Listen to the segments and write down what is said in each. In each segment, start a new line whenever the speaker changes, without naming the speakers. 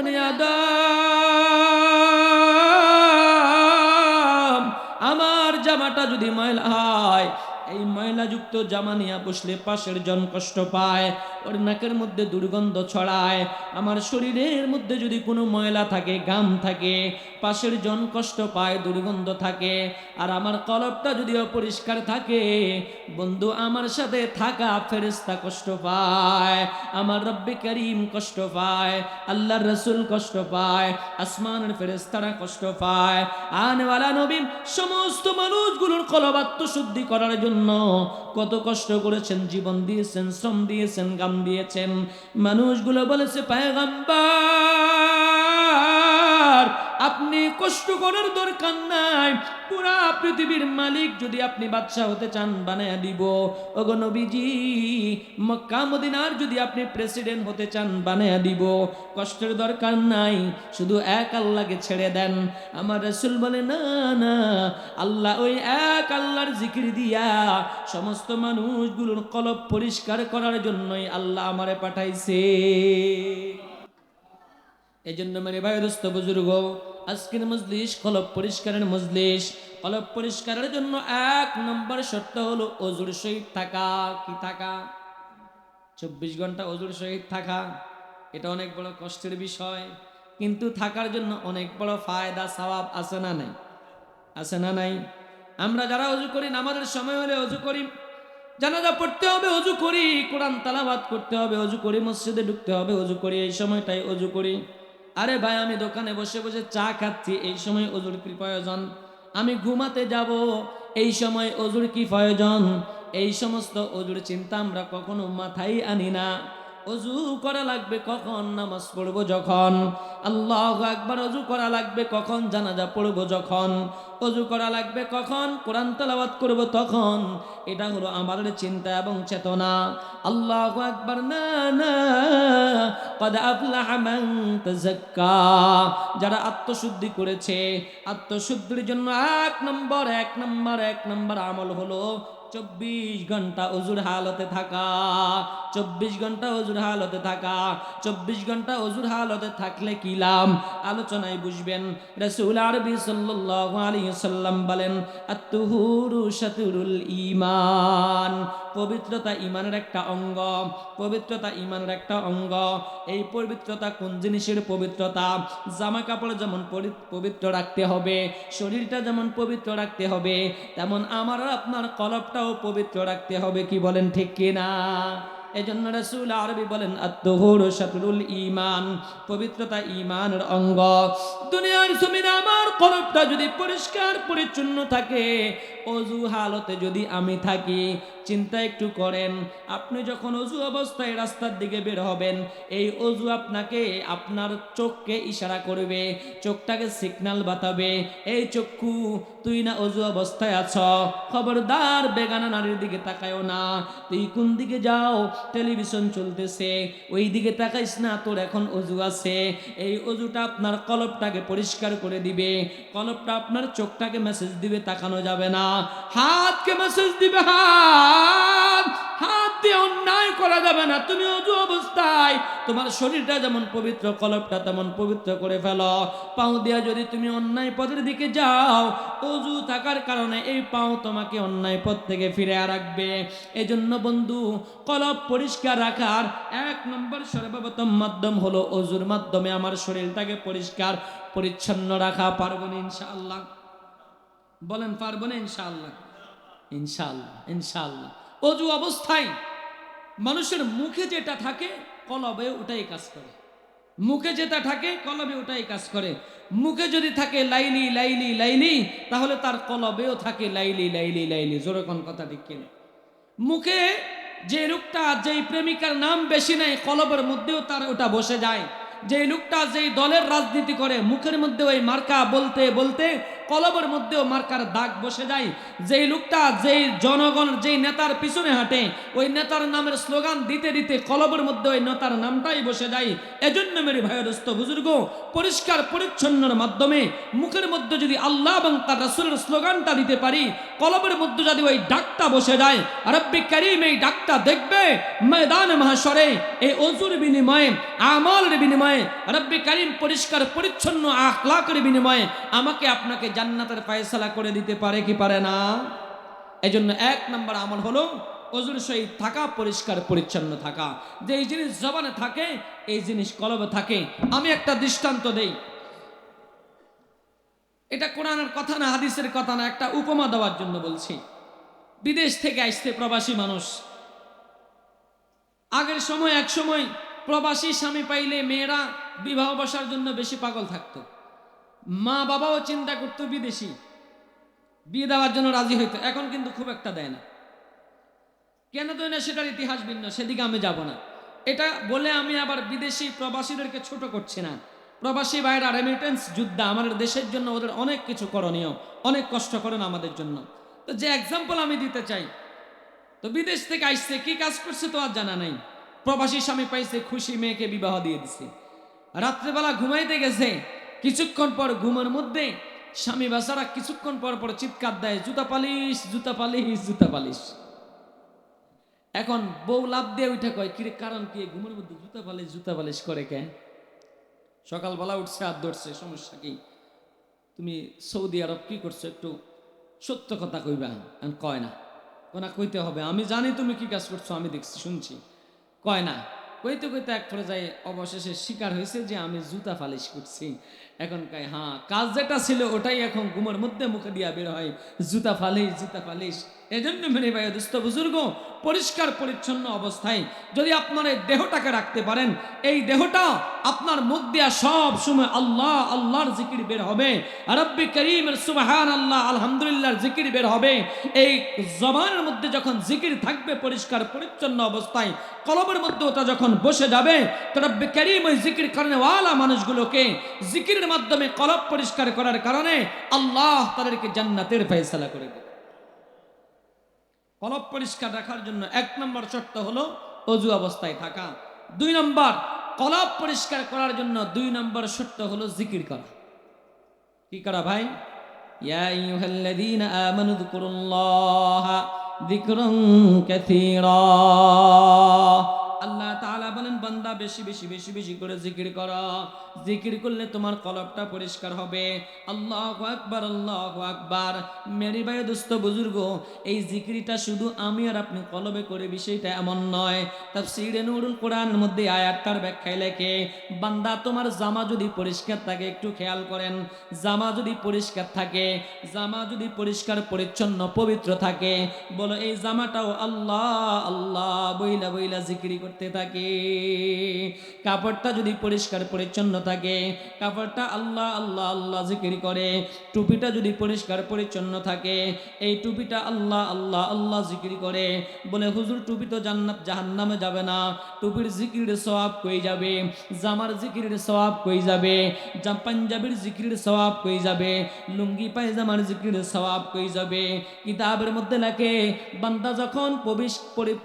বনি আদম আমার জামাটা যদি ময়লা এই ময়লাযুক্ত জামা নিয়ে বসলে পাশের জন কষ্ট পায়, ওর নাকের মধ্যে দুর্গন্ধ ছড়ায়। আমার শরীরের মধ্যে যদি কোনো ময়লা থাকে গাম থাকে, পাশের জন কষ্ট পায়, দুর্গন্ধ থাকে। আর আমার কলবটা যদি অপরিষ্কার থাকে, বন্ধু আমার সাথে থাকা ফেরেস্তা কষ্ট পায়, আমার রব্বি করিম কষ্ট পায়, আল্লাহর রসুল কষ্ট পায়, আসমানের ফেরেস্তারা কষ্ট পায়। আনওয়ালা নবীন সমস্ত মানুষগুলোর কলবাত্ম শুদ্ধি করার জন্য কত কষ্ট করেছেন জীবন দিয়েছেন শ্রম দিয়েছেন গাম দিয়েছেন। মানুষগুলো বলেছে পায়গাম্বার কষ্ট করার দরকার নাই। পুরা পৃথিবীর মালিক যদি আপনি বাদশাহ হতে চান, বানায় দিব। ওগো নবীজি, মক্কা, মদিনার যদি আপনি প্রেসিডেন্ট হতে চান, বানায় দিব। কষ্টের দরকার নাই, শুধু এক আল্লাহকে ছেড়ে দেন। আমার রসুল বলে, না না, আল্লাহ ওই এক আল্লাহর জিকির দিয়া সমস্ত মানুষগুলোর কলব পরিষ্কার করার জন্যই আল্লাহ আমারে পাঠাইছে। এই জন্য মেরে ভাই, দোস্ত, বুজুর্গ আজকের মজলিস কলব পরিষ্কারের মজলিস। কলব পরিষ্কারের জন্য এক নম্বর শর্ত হলো অজুর সহিত থাকা। কি থাকা? চব্বিশ ঘণ্টা অজুর সহিত থাকা। এটা অনেক বড় কষ্টের বিষয়। কিন্তু থাকার জন্য অনেক বড় ফায়দা, সওয়াব আছে না নাই? আছে না নাই? আমরা যারা অজু করি, নামাজের সময় হলে অজু করি, জানাজা পড়তে হবে, অজু করি, কোরআন তালাবাদ করতে হবে, অজু করি, মসজিদে ঢুকতে হবে, অজু করি, এই সময়টাই অজু করি। আরে ভাই, আমি দোকানে বসে বসে চা খাচ্ছি, এই সময় অজুর কি প্রয়োজন? আমি ঘুমাতে যাব, এই সময় অজুর কি প্রয়োজন? এই সমস্ত অজুর চিন্তা আমরা কখনো মাথায় আনি না। অজু করা লাগবে, কখন নামাজ পড়ব যখন? আল্লাহ একবার অজু করা লাগবে, কখন? জানাজা পড়ব যখন? অজু করা লাগবে, কখন? কোরআন তালাবাত করব তখন? এটা হলো আমাদের চিন্তা এবং চেতনা। আল্লাহ একবার না না যারা আত্মশুদ্ধি করেছে, আত্মশুদ্ধির জন্য এক নম্বর এক নম্বর এক নম্বর আমল হলো চব্বিশ ঘণ্টা অজুর হালতে থাকা, চব্বিশ ঘণ্টা অজুর হালতে থাকা, চব্বিশ ঘণ্টা অজুর হালতে থাকলে কিলাম আলোচনায় বুঝবেন, রসুল আরবি সাল্লাহ আলাইহি সাল্লাম বলেন আত্মহুরু শতুরুল ঈমান। পবিত্রতা ইমানের একটা অঙ্গ। পবিত্রতা ইমানের একটা অঙ্গ। এই পবিত্রতা কোন জিনিসের পবিত্রতা? জামা কাপড় যেমন পবিত্র রাখতে হবে, শরীরটা যেমন পবিত্র রাখতে হবে, তেমন আমার আপনার কলবটাও পবিত্র রাখতে হবে, কি বলেন ঠিক কিনা? এজন্য রসুল আরবি বলেন আত্মহুর শাতরুল ইমান পবিত্রতা ইমানের অঙ্গ। দুনিয়ার জমিনে আমার কলবটা যদি পরিষ্কার, পরিচ্ছন্ন থাকে, অজু হালতে যদি আমি থাকি, চিন্তা একটু করেন, আপনি যখন অজু অবস্থায় রাস্তার দিকে বের হবেন, এই অজু আপনাকে, আপনার চোখকে ইশারা করবে, চোখটাকে সিগনাল বাতাবে, এই চক্ষু, তুই না অজু অবস্থায় আছ? খবরদার বেগানা নারীর দিকে তাকায়ও না, তুই কোন দিকে যাও? টেলিভিশন চলতেছে। ওই দিকে তাকাইস না, তোর এখন অজু আছে। এই অজুটা আপনার কলপটাকে পরিষ্কার করে দিবে। কলপটা আপনার চোখটাকে মেসেজ দিবে, তাকানো যাবে না। হাতকে মেসেজ দিবে, হাত। হাত দিয়ে অন্যায় করা যাবে না। তুমি অজু অবস্থায় তোমার শরীরটা যেমন পবিত্র, কলপটা তেমন পবিত্র করে ফেলো। পাও দিয়া যদি তুমি অন্যায় পথের দিকে যাও, অজু থাকার কারণে এই পাও তোমাকে অন্যায় পথ থেকে ফিরে রাখবে। এজন্য বন্ধু, কলপ পরিষ্কার রাখার এক নম্বর সর্বপ্রথম মাধ্যম হলো অজুর মাধ্যমে আমার শরীরটাকে পরিষ্কার, পরিচ্ছন্ন রাখা পারব না ইনশাআল্লাহ। বলেন, পারব না ইনশাআল্লাহ? ইনশাআল্লাহ ইনশাআল্লাহ। অজু অবস্থায় মানুষের মুখে যেটা থাকে, কলবে ওটাই কাজ করে। মুখে যেটা থাকে, কলবে ওটাই কাজ করে। মুখে যদি থাকে লাইলি লাইলি লাইলি, তাহলে তার কলবেও থাকে লাইলি লাইলি লাইলি। জোরকন কথা ঠিক কিনা? মুখে যে লোকটা যেই প্রেমিকার নাম বেশি নেয়, কলবের মধ্যেও তার ওটা বসে যায়। যে লোকটা যেই দলের রাজনীতি করে, মুখের মধ্যে ওই মার্কা বলতে বলতে কলবের মধ্যেও মার্কার দাগ বসে যায়। যেই লোকটা, যেই জনগণ, যেই নেতার পিছনে হাঁটে, ওই নেতার নামের স্লোগান দিতে দিতে কলবের মধ্যে ওই নেতার নামটাই বসে যায়। এজন্য মেরে ভাইরস্ত বুজুর্গ, পরিষ্কার, পরিচ্ছন্নর মাধ্যমে মুখের মধ্যে যদি আল্লাহ এবং তার রাসূলের স্লোগানটা দিতে পারি, কলবের মধ্যে যদি ওই ডাকটা বসে যায়, রব্বি করিম, এই ডাকটা দেখবে, ময়দান মহাশরে, এই অজুর বিনিময়ে, আমলের বিনিময়ে, রব্বি করিম পরিষ্কার, পরিচ্ছন্ন আখলাকের বিনিময়ে আমাকে আপনাকে জান্নাতের ফায়সালা করে দিতে পারে কি পারে না? এই জন্য এক নম্বর আমল হলো অজুর সহিত থাকা, পরিষ্কার, পরিচ্ছন্ন থাকা। যে এই জিনিস জবানে থাকে, এই জিনিস কলবে থাকে। আমি একটা দৃষ্টান্ত দেই। এটা কোরআনের কথা না, হাদিসের কথা না, একটা উপমা দেওয়ার জন্য বলছি। বিদেশ থেকে আসছে প্রবাসী মানুষ। আগের সময়, এক সময় প্রবাসী স্বামী পাইলে মেয়েরা বিবাহ বসার জন্য বেশি পাগল থাকতো। মা বাবাও চিন্তা করতো বিদেশি। বিয়ে দেওয়ার জন্য রাজি হইতো, এখন কিন্তু খুব একটা দেয় না। কেন দেয় না সেটার ইতিহাস ভিন্ন, সেদিকে আমি যাব না। এটা বলে আমি আবার বিদেশি প্রবাসীদেরকে ছোট করছি না। প্রবাসী বাইরা রেমিটেন্স যোদ্ধা আমাদের দেশের জন্য ওদের অনেক কিছু করণীয়, অনেক কষ্ট করেন আমাদের জন্য। তো যে এক্সাম্পল আমি দিতে চাই, তো বিদেশ থেকে আসছে, কি কাজ করছে তো আর জানা নাই। প্রবাসী স্বামী পাইছে, খুশি মেয়েকে বিবাহ দিয়ে দিছে। রাত্রেবেলা ঘুমাইতে গেছে কিছুক্ষণ পর ঘুমের মধ্যে স্বামী বাসারা কিছুক্ষণ পর পর চিৎকার দেয়, জুতা পালিশ জুতা পালিশ জুতা পালিশ। এখন বউ লাভ দিয়ে উঠে কয়, কিরে, কারণ কি? ঘুমের মধ্যে জুতা পালিশ জুতা পালিশ করে কেন? সকালবেলা উঠছে আর ধরছে, সমস্যা কি? তুমি সৌদি আরব কি করছ একটু সত্য কথা কইবা? কয় না। কোনা কইতে হবে। আমি জানি তুমি কি কাজ করছ, আমি দেখছি, শুনছি। কয় না কইতে কইতে এক পর্যায়ে অবশেষে শিকার হয়েছে যে আমি জুতা ফালিশ করছি। এখন কাই হ্যাঁ কাজ যেটা ছিল ওটাই এখন ঘুমের মধ্যে মুখে দিয়া বের হয়। জুতা ফালিশ জুতা ফালিশ। এজন্য মেনে ভাই দুস্থ বুজুর্গ, পরিষ্কার পরিচ্ছন্ন অবস্থায় যদি আপনার এই দেহটাকে রাখতে পারেন, এই দেহটা আপনার মুখ দিয়া সব সময় আল্লাহ, আল্লাহর জিকির বের হবে। রব্বি করিমের সুবাহান আল্লাহ আলহামদুলিল্লাহর জিকির বের হবে। এই জবানের মধ্যে যখন জিকির থাকবে, পরিষ্কার পরিচ্ছন্ন অবস্থায়, কলবের মধ্যে ওটা যখন বসে যাবে, তো রব্বি করিম ওই জিকির কারণে ওয়ালা মানুষগুলোকে জিকিরের মাধ্যমে কলব পরিষ্কার করার কারণে আল্লাহ তাদেরকে জান্নাতের ফয়সালা করে দেবে। কলব পরিষ্কার রাখার জন্য এক নম্বর শর্ত হলো অজু অবস্থায় থাকা। দুই নম্বর কলব পরিষ্কার করার জন্য দুই নম্বর শর্ত হলো জিকির করা। কি করা ভাই? ইয়া আল্লাহ তাআলা বলেন, বান্দা বেশি বেশি বেশি বেশি করে জিকির করো। জিকির করলে তোমার কলবটা পরিষ্কার হবে। আল্লাহু আকবার আল্লাহু আকবার। মেরি ভাই, দোস্ত, বুজুর্গ, এই জিকিরটা শুধু আমি আর আপনি কলবে করে বিষয়টা এমন নয়। তাফসীরে নুরুল কোরআন মধ্যে আয়াতটার ব্যাখ্যায় লেখে, বান্দা, তোমার জামা যদি পরিষ্কার থাকে, একটু খেয়াল করেন। জামা যদি পরিষ্কার থাকে, জামা যদি পরিষ্কার, পরিচ্ছন্ন, পবিত্র থাকে, বলো, এই জামাটাও আল্লাহ আল্লাহ, বইলা বইলা জিকিরি করতে থাকে। কাপড়টা যদি পরিষ্কার পরিচ্ছন্ন থাকে, কাপড়টা আল্লাহ আল্লাহ আল্লাহ জিকির করে। টুপিটা যদি পরিষ্কার পরিচ্ছন্ন থাকে, এই টুপিটা আল্লাহ আল্লাহ আল্লাহ জিকির করে। বলে, হুজুর, টুপি তো জান্নাত, জাহান্নামে যাবে না। টুপির জিকিরের সওয়াব কই যাবে? জামার জিকিরের সওয়াব কই যাবে? পাঞ্জাবির জিকিরের সওয়াব কই যাবে? লুঙ্গি, পায়জামার জিকিরের সওয়াব কই যাবে? কিতাবের মধ্যে লেখে বান্দা যখন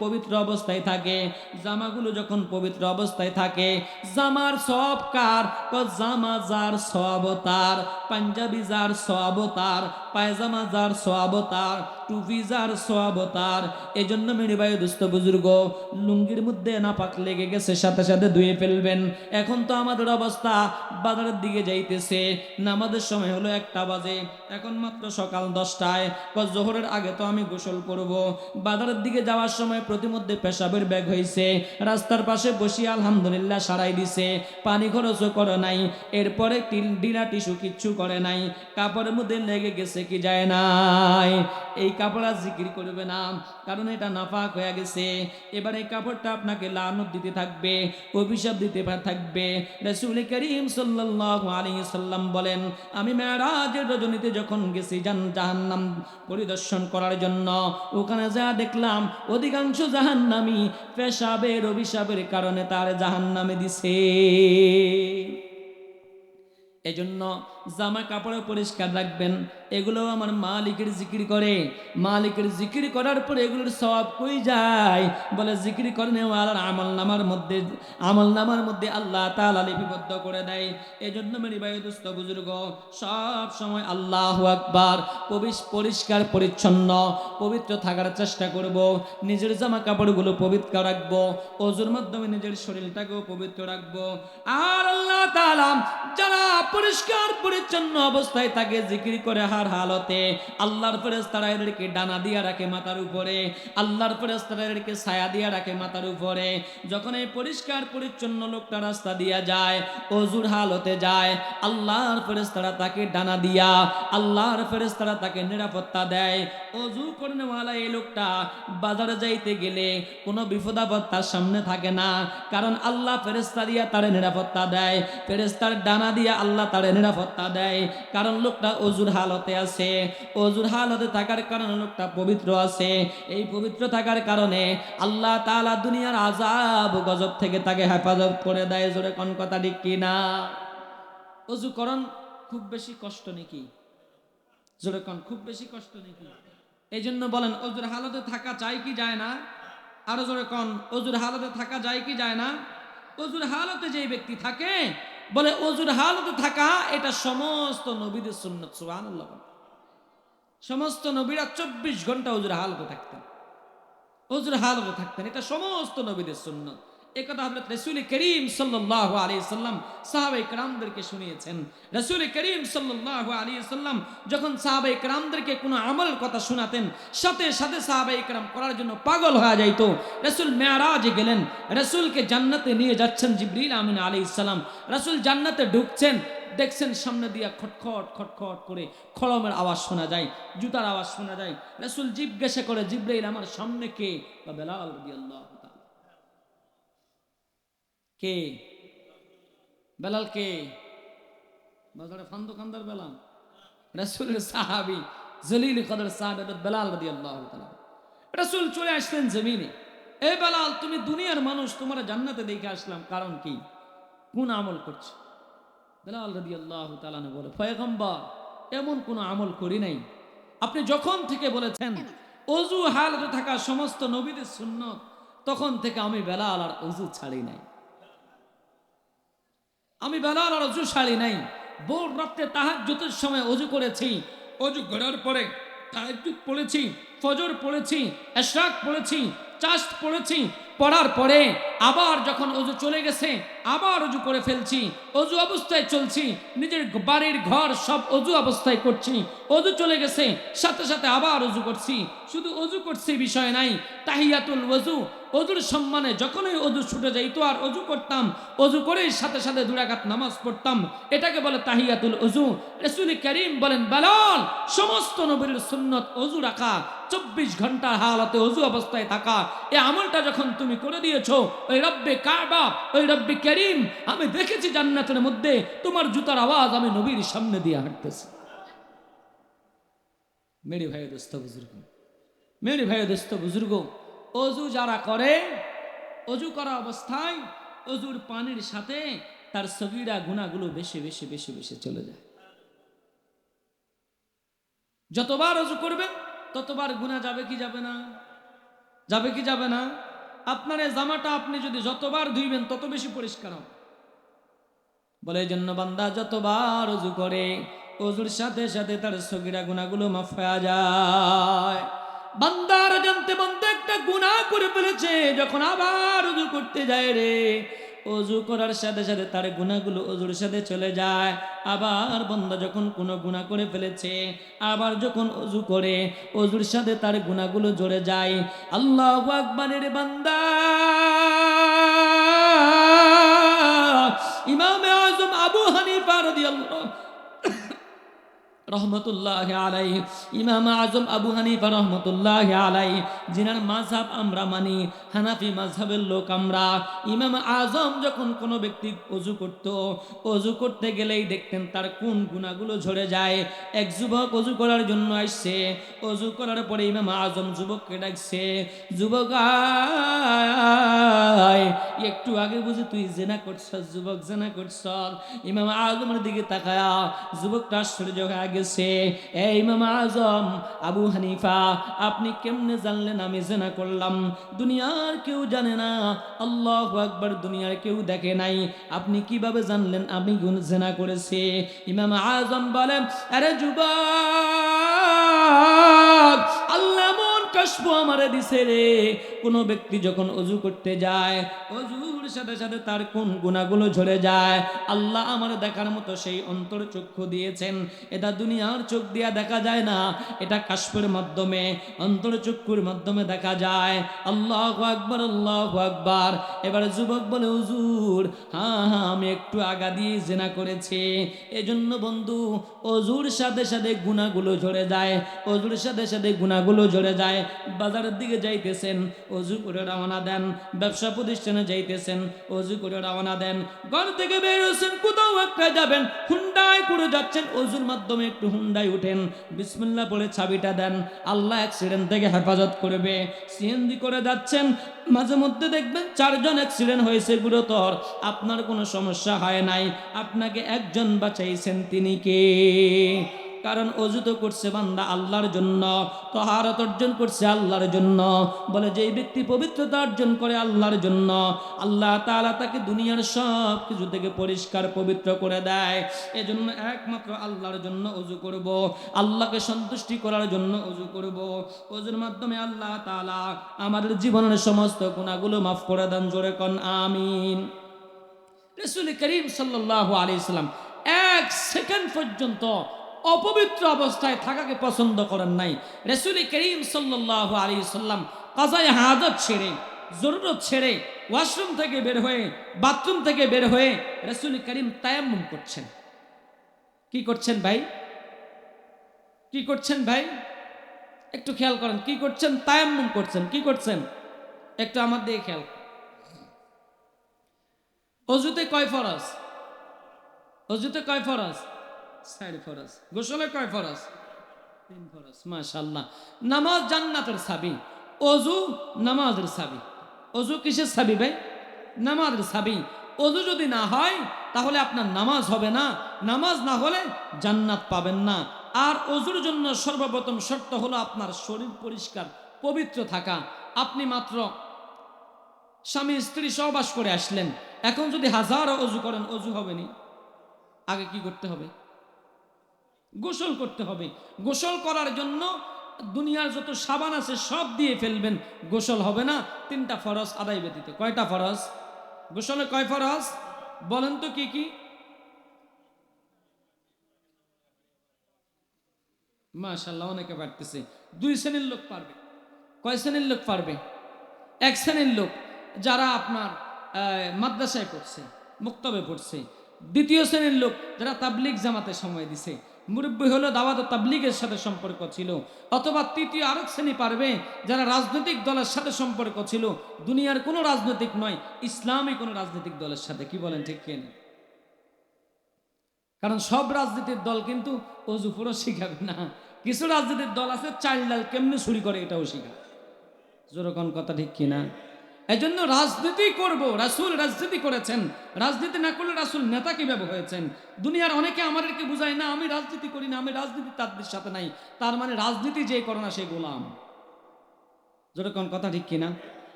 পবিত্র অবস্থায় থাকে জামাগুলো যখন পবিত্র অবস্থায় থাকে জামার সব কার জামা যার সবতার পাঞ্জাবি যার সবতার পায়জামা যার সবতার টুপি যার সবতার এই জন্য মেরে ভাই দুস্থ বুজুর্গ, লুঙ্গির মধ্যে নাপাক লেগে গেছে, সাথে সাথে ধুয়ে ফেলবেন। এখন তো আমাদের অবস্থা বাজারের দিকে যাইতেছে। নামাজের সময় হলো একটা বাজে, এখন মাত্র সকাল দশটায়। কজ জোহরের আগে তো আমি গোসল করব। বাজারের দিকে যাওয়ার সময় প্রতিমধ্যে পেশাবের ব্যাগ হয়েছে রাস্তার পাশে বসিয়ে আলহামদুলিল্লাহ সারাই দিছে। পানি খরচও করে নাই, এরপরে ডিলা টিস্যু কিচ্ছু করে নাই। কাপড়ের মধ্যে লেগে গেছে কি যায় নাই। এই কাপড় আর জিকির করবে না। কারণ এটা নাফাক হয়ে গেছে। এবার এই কাপড়টা আপনাকে লানত দিতে থাকবে, অভিশাপ দিতে থাকবে। রসুল করিম সাল্লাল্লাহু আলাইহি সাল্লাম বলেন, আমি মেরাজের রজনীতে যখন গেছি জান জাহান্নাম পরিদর্শন করার জন্য, ওখানে যা দেখলাম, অধিকাংশ জাহান্নামী পেশাবের, অভিশাপের কারণে তার জাহান্নামে দিছে। এজন্য জামা কাপড় পরিষ্কার রাখবেন। এগুলো আমার মালিকের জিকির করে। মালিকের জিকির করার পরে এগুলোর সব কই যায়? বলে জিকির করেন আর আমল নামার মধ্যে, আমল নামার মধ্যে আল্লাহ তাআলা লিপিবদ্ধ করে দেয়। এজন্য মেরি ভাই দুস্থ বুজুর্গ, সব সময় আল্লাহ আকবার, পবিশ, পরিষ্কার, পরিচ্ছন্ন, পবিত্র থাকার চেষ্টা করব। নিজের জামা কাপড়গুলো পবিত্র রাখব। অজুর মাধ্যমে নিজের শরীরটাকেও পবিত্র রাখব। আর আল্লাহ তাআলা যারা পরিষ্কার, পরিচ্ছন্ন অবস্থায় থাকে জিকির করে হার হালতে। আল্লাহর ফেরেশতারা এদেরকে ডানা দিয়া রাখে মাথার উপরে। আল্লাহর ফেরেশতারা এদেরকে ছায়া দিয়া রাখে মাথার উপরে। যখন এই পরিষ্কার, পরিচ্ছন্ন লোকটা রাস্তা দিয়া যায়, অজুর হালতে যায়, আল্লাহর ফেরেশতারা তাকে ডানা দিয়া, আল্লাহর ফেরেশতারা তাকে নিরাপত্তা দেয়। অজু করনেওয়ালা এই লোকটা বাজারে যাইতে গেলে কোনো বিপদাপদ তার সামনে থাকে না। কারণ আল্লাহ ফেরেস্তা দিয়া তারে নিরাপত্তা দেয়। ফেরেস্তার ডানা দিয়া আল্লাহ তারে নিরাপত্তা দেয়। কারণ লোকটা অজুর হালতে আছে। অজুর হালতে থাকার কারণে লোকটা পবিত্র আছে। এই পবিত্র থাকার কারণে আল্লাহ তাআলা দুনিয়ার আজাব গজব থেকে তাকে হেফাজত করে দেয়। জোরে কোন কথা ঠিক কিনা অজু করণ খুব বেশি কষ্ট নাকি? জোরে কোন, খুব বেশি কষ্ট নাকি? এই জন্য বলেন, অজুর হালতে থাকা চাই কি যায় না? আরও জোরে কন, অজুর হালতে থাকা যায় কি যায় না? অজুর হালতে যে ব্যক্তি থাকে বলে অজুর হালতে থাকা, এটা সমস্ত নবীদের সুন্নত সুহান সমস্ত নবীরা চব্বিশ ঘণ্টা অজুর হালতে থাকতেন। অজুর হালতে থাকতেন, এটা সমস্ত নবীদের সুন্নত। একথা হজরত রসুল করিম সাল্লাহ আলী সাল্লাম সাহাবাই শুনিয়েছেন। রসুল করিম সাল্লাহ আলী সাল্লাম যখন সাহাবাই কোনো আমল কথা শোনাতেন, সাথে সাথে সাহাবাই করার জন্য পাগল হয়ে যাইত। রসুল গেলেন, রসুলকে জান্নাতে নিয়ে যাচ্ছেন জিবরিল আমিন আলী ইসলাম রসুল জান্নাতে ঢুকছেন, দেখছেন সামনে দিয়া খটখট খটখট করে খড়মের আওয়াজ শোনা যায়, জুতার আওয়াজ শোনা যায়। রসুল জিজ্ঞাসা করে, জিব্রাইল, আমার সামনে কে? বা বেলাল কে? বেলাল কে? বাজারে ফান দোকানদার বেলাল। রাসূলের সাহাবী জলিল কদর সাহাবী বেলাল রাদিয়াল্লাহু তাআলা। রাসূল চলে আসলেন জমিনে। এ বেলাল, তুমি দুনিয়ার মানুষ, তোমার জান্নাতে দেখে আসলাম। কারণ কি? কোন আমল করছ? বেলাল রাদিয়াল্লাহু তাআলা বলে, পয়গম্বর, এমন কোন আমল করি নাই। আপনি যখন থেকে বলেছেন, অজু হালতে থাকা সমস্ত নবীদের সুন্নত, তখন থেকে আমি বেলাল আর অজু ছাড়ি নাই। আমি বেলাল আর অজু ছাড়ি নাই। ভোর রাত্রে তাহাজ্জুদের সময় অজু করেছি। অজু করার পরে তাহাজ্জুদ পড়েছি, ফজর পড়েছি, এশরাক পড়েছি পড়েছি। পড়ার পরে আবার যখন অজু চলে গেছে, আবার অজু করে ফেলছি। অজু অবস্থায় চলছি, নিজের বাড়ির ঘর সব অজু অবস্থায় করছি। অজু চলে গেছে, সাথে সাথে আবার অজু করছি। শুধু অজু করছি বিষয় নাই, তাহিয়াতুল ওজু অজুর সম্মানে যখনই অজু ছুটে যাইতো আর অজু করতাম। অজু করেই সাথে সাথে দুরাকাত নামাজ পড়তাম। এটাকে বলে তাহিয়াতুল অজু রসুল করিম বলেন, বেলাল, সমস্ত নবীর সুন্নত অজু রাখা। চব্বিশ ঘণ্টার হালতে অজু অবস্থায় থাকা। এই আমলটা যখন তুমি করে দিয়েছ, ওই রব্বে কাবা, ওই রব্বে করিম, আমি দেখেছি জান্নাতের মধ্যে তোমার জুতার আওয়াজ আমি নবীর সামনে দিয়ে হাঁটতেছি। মেরে ভাই দোস্ত বুজুর্গ। মেরে ভাই দোস্ত বুজুর্গ। অজু যারা করে, অজু করা অবস্থায় অজুর পানির সাথে তার সগিরা গুণাগুলো বেশি বেশি বেশি বেশি চলে যায়। যতবার অজু করবেন ততবার গুণা যাবে কি যাবে না? যাবে কি যাবে না? আপনার এই জামাটা আপনি যদি যতবার ধুইবেন, তত বেশি পরিষ্কার হবে। বলে, এই জন্য বান্দা যতবার অজু করে, অজুর সাথে সাথে তার সগিরা গুণাগুলো মাফ হয়ে যায়। বান্দার জানতে বান্দা একটা গুণা করে ফেলেছে, যখন আবার অজু করতে যায় রে। অজু করার সাথে সাথে তার গুণাগুলো অজুর সাথে চলে যায়। আবার বন্দা যখন কোনো গুণা করে ফেলেছে, আবার যখন অজু করে অজুর সাথে তার গুণাগুলো জড়ে যায়। আল্লাহ আকবরের বান্দা! ইমামে আজম আবু হানিফা রাদিয়াল্লাহু রহমতুল্লাহ আলাই ইমাম আজম আবু হানিফা রহমতুল্লাহ আলাই জিনার মাঝহাব আমরা মানি, হানাফি মাঝহাবের লোক আমরা। ইমাম আজম যখন কোনো ব্যক্তি অজু করত, অজু করতে গেলেই দেখতেন তার কোন গুণাগুলো ঝরে যায়। এক যুবক অজু করার জন্য আসছে। অজু করার পরে ইমাম আজম যুবককে ডাকছে, যুবক একটু আগে বুঝি তুই জেনা করছ যুবক জেনা করছ ইমাম আজমের দিকে তাকায়া যুবকটা আশ্চর্য হয়ে গেছে এই ইমাম আজম, আবু হানিফা, আপনি কেমনে জানলেন আমি জেনা করলাম? দুনিয়ার কেউ জানে না, আল্লাহ আকবার দুনিয়ার কেউ দেখে নাই। আপনি কীভাবে জানলেন আমি গুণ জেনা করেছি? ইমাম আজম বলেন, আরে যুবক, আল্লাহ মন কাশবো আমারে দিছে রে কোনো ব্যক্তি যখন অজু করতে যায়, অজুর সাথে সাথে তার কোন গুণাগুলো ঝরে যায়, আল্লাহ আমার দেখার মতো সেই অন্তর চক্ষু দিয়েছেন। এটা দুনিয়ার চোখ দিয়া দেখা যায় না, এটা কাশ্মের মাধ্যমে, অন্তর চক্ষুর মাধ্যমে দেখা যায়। আল্লাহ আকবর, আল্লাহ আকবার। এবার যুবক বলে, হুজুর হ্যাঁ হ্যাঁ আমি একটু আগা দিয়ে জেনা করেছি। এজন্য বন্ধু, অজুর সাথে সাথে গুণাগুলো ঝরে যায়, অজুর সাথে সাথে গুণাগুলো ঝরে যায়। বাজারের দিকে যাইতেছেন অজু করে রওনা দেন, ব্যবসা প্রতিষ্ঠানে যাইতেছেন, অজু করে রওনা দেন। ঘর থেকে বের হচ্ছেন, কোথাও একটা যাবেন, হুন্ডায় করে যাচ্ছেন, অজুর মাধ্যমে একটু হুন্ডায় উঠেন। বিসমিল্লা বলে চাবিটা দেন, আল্লাহ অ্যাক্সিডেন্ট থেকে হেফাজত করবে। সিএনজি করে যাচ্ছেন, মাঝে মধ্যে দেখবেন চারজন অ্যাক্সিডেন্ট হয়েছে গুরুতর। আপনার কোনো সমস্যা হয় নাই, আপনাকে একজন বাঁচাইছেন তিনি কে? কারণ অজু তো করছে বান্দা আল্লাহর জন্য, তহারত অর্জন করছে আল্লাহর জন্য। বলে যেই ব্যক্তি পবিত্রতা অর্জন করে আল্লাহর জন্য, আল্লাহ তাআলা তাকে দুনিয়ার সব কিছু থেকে পরিষ্কার, পবিত্র করে দেয়। এজন্য একমাত্র আল্লাহর জন্য অজু করব, আল্লাহকে সন্তুষ্টি করার জন্য অজু করব। অজুর মাধ্যমে আল্লাহ তাআলা আমাদের জীবনের সমস্ত গুণাগুলো মাফ করে দেন, জোরে কন, আমিন। রসুল করিম সাল্লাহ আলি সাল্লাম এক সেকেন্ড পর্যন্ত অপবিত্র অবস্থায় থাকাকে পছন্দ করেন নাই। রসুল করিম সাল্লাহ আলী সাল্লাম কাজায় হাজত ছেড়ে, জরুরত ছেড়ে ওয়াশরুম থেকে বের হয়ে, বাথরুম থেকে বের হয়ে রসুল করিম তায়াম্মুম করছেন। কি করছেন ভাই? কি করছেন ভাই? একটু খেয়াল করেন, কি করছেন? তায়াম্মুম করছেন, কি করছেন? একটু আমার দিয়ে খেয়াল অজুতে কয় ফরজ? অজুতে কয় ফরজ? ফরজ। গোসলে কয় ফরজ? তিন ফরজ মাশাল্লাহ নামাজ জান্নাতের সাবি অজু নামাজের সাবি অজু কিসের সাবি ভাই? নামাজের সাবি অজু যদি না হয়, তাহলে আপনার নামাজ হবে না। নামাজ না হলে জান্নাত পাবেন না। আর অজুর জন্য সর্বপ্রথম শর্ত হলো আপনার শরীর পরিষ্কার, পবিত্র থাকা। আপনি মাত্র স্বামী স্ত্রী সহবাস করে আসলেন। এখন যদি হাজারো অজু করেন, অজু হবে নি? আগে কি করতে হবে? গোসল করতে হবে। গোসল করার জন্য দুনিয়ার যত সাবান আছে সব দিয়ে ফেলবেন। গোসল হবে না, তিনটা ফরজ আদায় ব্যতীত। কয়টা ফরজ? গোসলে কয় ফরজ? বলেন তো কি কি? মাশাল্লাহ অনেকে পারতেছে। দুই শ্রেণির লোক পারবে। কয় শ্রেণির লোক পারবে? এক শ্রেণির লোক যারা আপনার মাদ্রাসায় পড়ছে, মুক্তবে পড়ছে। দ্বিতীয় শ্রেণির লোক যারা তাবলিগ জামাতে সময় দিছে। মুরব্বী হলো দাওয়াত তাবলিগের সাথে সম্পর্ক ছিল। অথবা তৃতীয় আরেক শ্রেণি পারবে যারা রাজনৈতিক দলের সাথে সম্পর্ক ছিল। দুনিয়ার কোনো রাজনৈতিক নয়, ইসলামী কোনো রাজনৈতিক দলের সাথে। কি বলেন ঠিক কেন কারণ সব রাজনীতির দল কিন্তু অজু পুরো শিখাবে না। কিছু রাজনীতির দল আছে চাল ডাল কেমনে চুরি করে এটাও শিখাবে। যেরকম কথা ঠিক কিনা এই জন্য রাজনীতি করব, রাসুল রাজনীতি করেছেন। রাজনীতি না করলে রাসুল নেতা কীভাবে হয়েছেন? দুনিয়ার অনেকে আমাদেরকে বুঝায়, না, আমি রাজনীতি করি না, আমি রাজনীতি তাদের সাথে নাই। তার মানে রাজনীতি যে করে না সে গোলাম। যেরকম কথা ঠিক কিনা?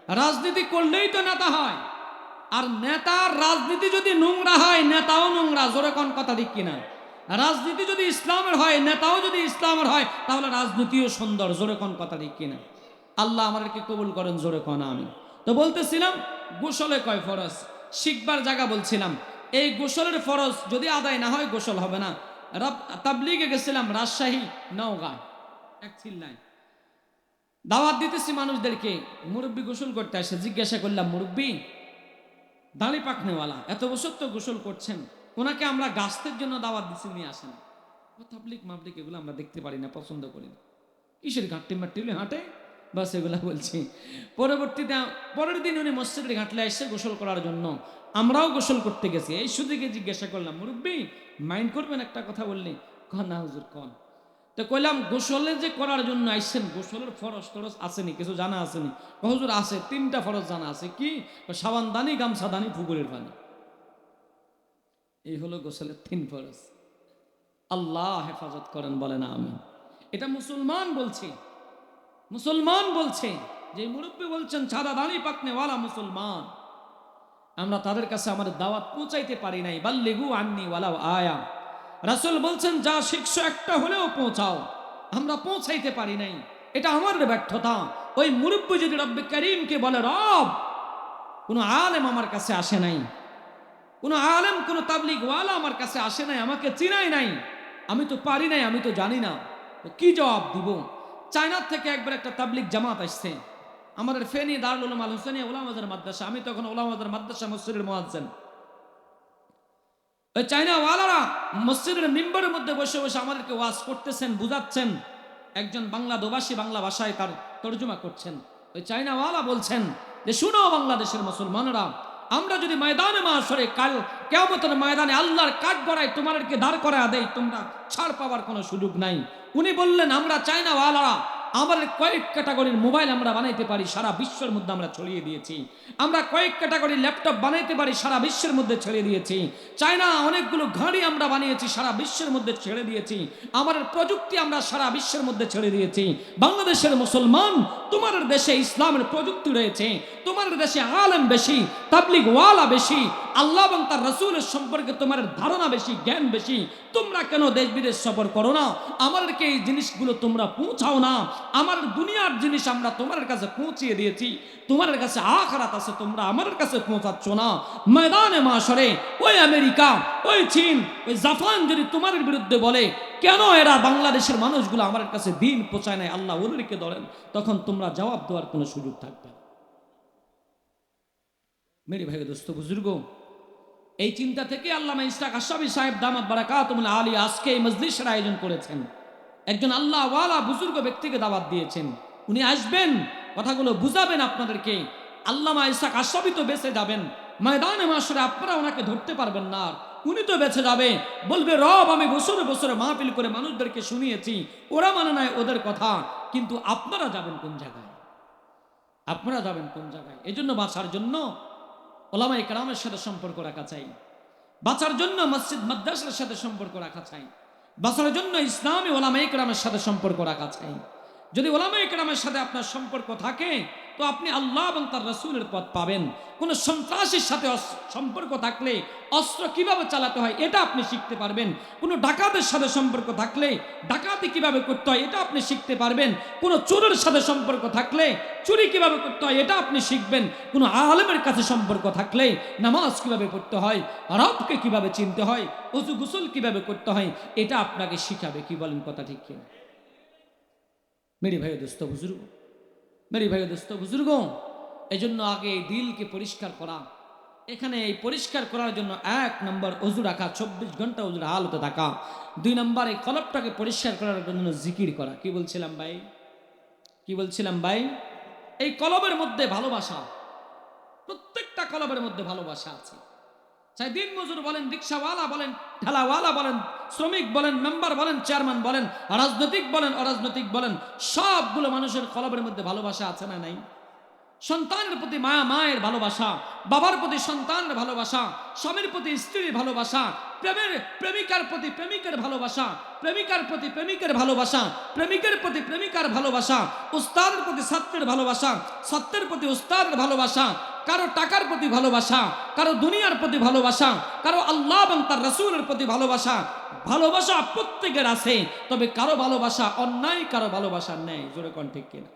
রাজনীতি করলেই তো নেতা হয়। আর নেতার রাজনীতি যদি নোংরা হয়, নেতাও নোংরা, যেরকম কথা ঠিক কিনা? রাজনীতি যদি ইসলামের হয়, নেতাও যদি ইসলামের হয়, তাহলে রাজনীতিও সুন্দর জোরে কোন কথা ঠিক কিনা? আল্লাহ আমাদেরকে কবুল করেন জোরে কোন আমি। তো বলতেছিলাম, গোসলে কয় ফরজ? শিখবার জায়গা বলছিলাম। এই গোসলের ফরজ যদি আদায় না হয়, গোসল হবে না। রব, তাবলিগে গেছিলাম রাজশাহী নওগাঁ এক চিল্লায় দাওয়াত দিতেছি মানুষদেরকে। মুরব্বী গোসল করতে আসে, জিজ্ঞাসা করলাম, মুরব্বী, দাঁড়ি পাকনেওয়ালা, এত বছর তো গোসল করছেন, ওনাকে আমরা গাছের জন্য দাওয়াত দিচ্ছি নিয়ে আসেন তাবলিক মাবলিক এগুলো আমরা দেখতে পারি না, পছন্দ করি না। কিসের ঘাটটি মাট্টি হাঁটে। বাস এগুলা বলছি। পরবর্তীতে পরের দিন উনি মসজিদের ঘাটলে এসে গোসল করার জন্য আমরাও গোসল করতে গেছি। এই সুদিকে জিজ্ঞাসা করলাম, মুরব্বী মাইন্ড করবেন একটা কথা বললি? না হুজুর, কন। তো কইলাম, গোসলে যে করার জন্য আইসেন, গোসলের ফরজ টরজ আসেনি, কিছু জানা আসেনি? হুজুর আছে তিনটা ফরজ জানা আছে। কি? সাবান দানি, গামছা দানি পুকুরের পানি এই হলো গোসলের তিন ফরজ। আল্লাহ হেফাজত করেন বলেন আমি এটা মুসলমান বলছে। মুসলমান বলছে যে মুরব্বী বলছেন সাদা দানি পাকনেওয়ালা মুসলমান। আমরা তাদের কাছে আমাদের দাওয়াত পৌঁছাইতে পারি নাই। বাল্লিগু আননি ওয়ালাও আয়া। রাসূল বলছেন, যা শিখছো একটা হলেও পৌঁছাও। আমরা পৌঁছাইতে পারি নাই। এটা আমার ব্যর্থতা। ওই মুরব্বী যদি রব্বে করিমকে বলে, রব, কোনো আলেম আমার কাছে আসে নাই। কোনো আলেম, কোনো তাবলিগ ওয়ালা আমার কাছে আসে নাই। আমাকে চিনাই নাই। আমি তো পারি নাই, আমি তো জানি না। কি জবাব দিব? চায়নার থেকে একবার একটা তাবলিগ জামাত আসছে। আমাদের ফেনি দারুল উলুম আল হুসেনিয়া ওলামাদের মাদ্রাসা। আমি তখন ওলামাদের মাদ্রাসা মসজিদের মোয়াজ্জেন। ওই চাইনা ওয়ালারা মসজিদের মিম্বরের মধ্যে বসে বসে আমাদেরকে ওয়াজ করতেছেন, বুঝাচ্ছেন। একজন বাংলা দোবাসী বাংলা ভাষায় তার তর্জমা করছেন। ওই চাইনা ওয়ালা বলছেন যে, শুনো বাংলাদেশের মুসলমানরা আমরা যদি ময়দানে মাসরে কাল কেমতের ময়দানে আল্লাহর কাঠ গড়ায় তোমাদেরকে দাঁড় করা দেয় তোমরা ছাড় পাওয়ার কোনো সুযোগ নাই। উনি বললেন, আমরা চাই না ওয়ালারা আমাদের কয়েক ক্যাটাগরির মোবাইল আমরা বানাইতে পারি, সারা বিশ্বের মধ্যে আমরা ছড়িয়ে দিয়েছি। আমরা কয়েক ক্যাটাগরির ল্যাপটপ বানাইতে পারি, সারা বিশ্বের মধ্যে ছেড়ে দিয়েছি। চায়না অনেকগুলো ঘাড়ি আমরা বানিয়েছি, সারা বিশ্বের মধ্যে ছেড়ে দিয়েছি। আমাদের প্রযুক্তি আমরা সারা বিশ্বের মধ্যে ছেড়ে দিয়েছি। বাংলাদেশের মুসলমান তোমাদের দেশে ইসলামের প্রযুক্তি রয়েছে তোমাদের দেশে আলেম বেশি তাবলিগ ওয়ালা বেশি আল্লাহ এবং তার রসুলের সম্পর্কে তোমার ধারণা বেশি, জ্ঞান বেশি। তোমরা কেন দেশ বিদেশ সফর করো না? আমাদেরকে এই জিনিসগুলো তোমরা পৌঁছাও না। আমার দুনিয়ার জিনিস আমরা তোমার কাছে পৌঁছিয়ে দিয়েছি। তোমার কাছে আখরাত আছে, তোমরা আমাদের কাছে পৌঁছাচ্ছ না। ময়দানে মাসরে ওই আমেরিকা, ওই চীন, ওই জাপান যদি তোমাদের বিরুদ্ধে বলে, কেন এরা বাংলাদেশের মানুষগুলো আমার কাছে দিন পৌঁছায় নাই? আল্লাহ ওদেরকে ধরেন, তখন তোমরা জবাব দেওয়ার কোনো সুযোগ থাকবে মেরে ভাই, দোস্ত, বুজুর্গ এই চিন্তা থেকে আল্লামা ইস্তাক আশাবি সাহেব দামাত বারাকাতুল আলী আজকে এই মজলিসের আয়োজন করেছেন। একজন আল্লাহ ওয়ালা বুজুর্গ ব্যক্তিকে দাওয়াত দিয়েছেন। উনি আসবেন, কথাগুলো বুঝাবেন আপনাদেরকে। আল্লামা ইসাক আশাবি তো বেঁচে যাবেন। ময়দানে মাসরে আপনারা ওনাকে ধরতে পারবেন না উনি তো বেঁচে যাবে। বলবে, রব, আমি বছরে বছরে মাহফিল করে মানুষদেরকে শুনিয়েছি। ওরা মানে নাই ওদের কথা। কিন্তু আপনারা যাবেন কোন জায়গায়? আপনারা যাবেন কোন জায়গায়? এজন্য বাঁচার জন্য ওলামা একরামের সাথে সম্পর্ক রাখা চাই। বাঁচার জন্য মসজিদ মাদ্রাসার সাথে সম্পর্ক রাখা চাই। বাঁচার জন্য ইসলামী ওলামা একরামের সাথে সম্পর্ক রাখা চাই। যদি ওলামা একরামের সাথে আপনার সম্পর্ক থাকে তো আপনি আল্লাহ এবং তার রসুলের পথ পাবেন। কোনো সন্ত্রাসীর সাথে সম্পর্ক থাকলে অস্ত্র কীভাবে চালাতে হয় এটা আপনি শিখতে পারবেন। কোনো ডাকাতের সাথে সম্পর্ক থাকলে ডাকাতি কীভাবে করতে হয় এটা আপনি শিখতে পারবেন। কোনো চোরের সাথে সম্পর্ক থাকলে চুরি কীভাবে করতে হয় এটা আপনি শিখবেন। কোনো আলেমের কাছে সম্পর্ক থাকলে নামাজ কীভাবে পড়তে হয় রবকে কীভাবে চিনতে হয় উজু গুসল কীভাবে করতে হয়, এটা আপনাকে শিখাবে। কি বলেন কথা ঠিক কিনা? মেরি ভাই দোস্ত বুজুর্গ মেরি ভাই দোস্ত বুজুর্গ এই জন্য আগে এই দিলকে পরিষ্কার করা এখানে এই পরিষ্কার করার জন্য এক নম্বর অজু রাখা চব্বিশ ঘণ্টা অজুর আলোতে থাকা দুই নম্বর এই কলপটাকে পরিষ্কার করার জন্য জিকির করা কি বলছিলাম ভাই কি বলছিলাম ভাই এই কলবের মধ্যে ভালোবাসা প্রত্যেকটা কলবের মধ্যে ভালোবাসা আছে চাই দিন মজুর বলেন, রিক্সাওয়ালা বলেন, ঠেলাওয়ালা বলেন, শ্রমিক বলেন, মেম্বার বলেন, চেয়ারম্যান বলেন, রাজনৈতিক বলেন, অরাজনৈতিক বলেন, সবগুলো মানুষের কলবের মধ্যে ভালোবাসা আছে না নাই? সন্তানের প্রতি মায়া, মায়ের ভালোবাসা, বাবার প্রতি সন্তানের ভালোবাসা, স্বামীর প্রতি স্ত্রীর ভালোবাসা, প্রেমের, প্রেমিকার প্রতি প্রেমিকের ভালোবাসা, প্রেমিকার প্রতি প্রেমিকের ভালোবাসা, প্রেমিকের প্রতি প্রেমিকার ভালোবাসা, উস্তাদের প্রতি ছাত্রের ভালোবাসা, ছাত্রের প্রতি উস্তাদের ভালোবাসা কারও টাকার প্রতি ভালোবাসা, কারও দুনিয়ার প্রতি ভালোবাসা, কারও আল্লাহ এবং তার রসুলের প্রতি ভালোবাসা ভালোবাসা প্রত্যেকের আছে, তবে কারও ভালোবাসা অন্যায়, কারও ভালোবাসা নেই। জোরে কন ঠিক কিনা?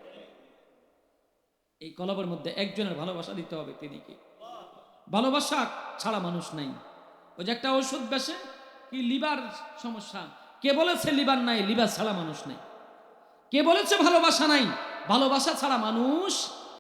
এই কলবের মধ্যে একজনের ভালোবাসা দিতে হবে তিনি কি? ভালোবাসা ছাড়া মানুষ নাই। ওই যে একটা ওষুধ বেসে কি লিভার সমস্যা? কে বলেছে লিভার নাই, লিভার ছাড়া মানুষ নাই। কে বলেছে ভালোবাসা নাই, ভালোবাসা ছাড়া মানুষ